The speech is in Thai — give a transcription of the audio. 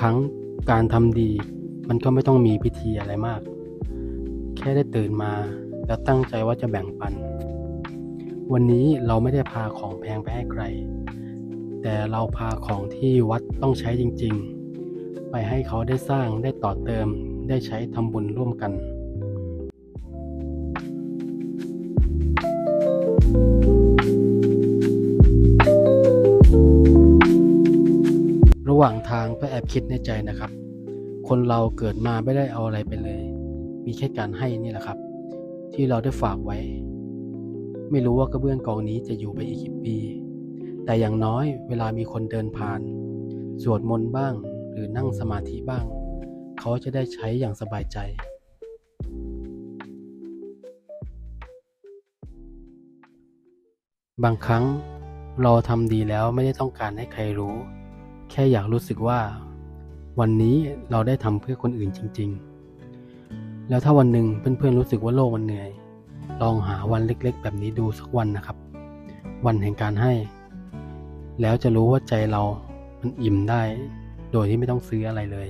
ครั้งการทำดี มันก็ไม่ต้องมีพิธีอะไรมาก แค่ได้ตื่นมาแล้วตั้งใจว่าจะแบ่งปัน วันนี้เราไม่ได้พาของแพงไปให้ใคร แต่เราพาของที่วัดต้องใช้จริง ๆ ไปให้เขาได้สร้างได้ต่อเติมได้ใช้ทำบุญร่วมกัน หว่างทางก็แอบคิดในใจนะครับ คนเราเกิดมาไม่ได้เอาอะไรไปเลย มีแค่การให้นี่แหละครับ ที่เราได้ฝากไว้ ไม่รู้ว่ากระเบื้องกองนี้จะอยู่ไปอีกกี่ปี แต่อย่างน้อยเวลามีคนเดินผ่าน สวดมนต์บ้าง หรือนั่งสมาธิบ้าง เขาจะได้ใช้อย่างสบายใจบางครั้งเราทำดีแล้วไม่ได้ต้องการให้ใครรู้ แค่อยากรู้สึกว่า วันนี้เราได้ทำเพื่อคนอื่นจริง ๆ แล้วถ้าวันหนึ่งเพื่อนๆรู้สึกว่าโลกมันเหนื่อย ลองหาวันเล็ก ๆ แบบนี้ดูสักวันนะครับ วันแห่งการให้ แล้วจะรู้ว่าใจเรามันอิ่มได้ โดยที่ไม่ต้องซื้ออะไรเลย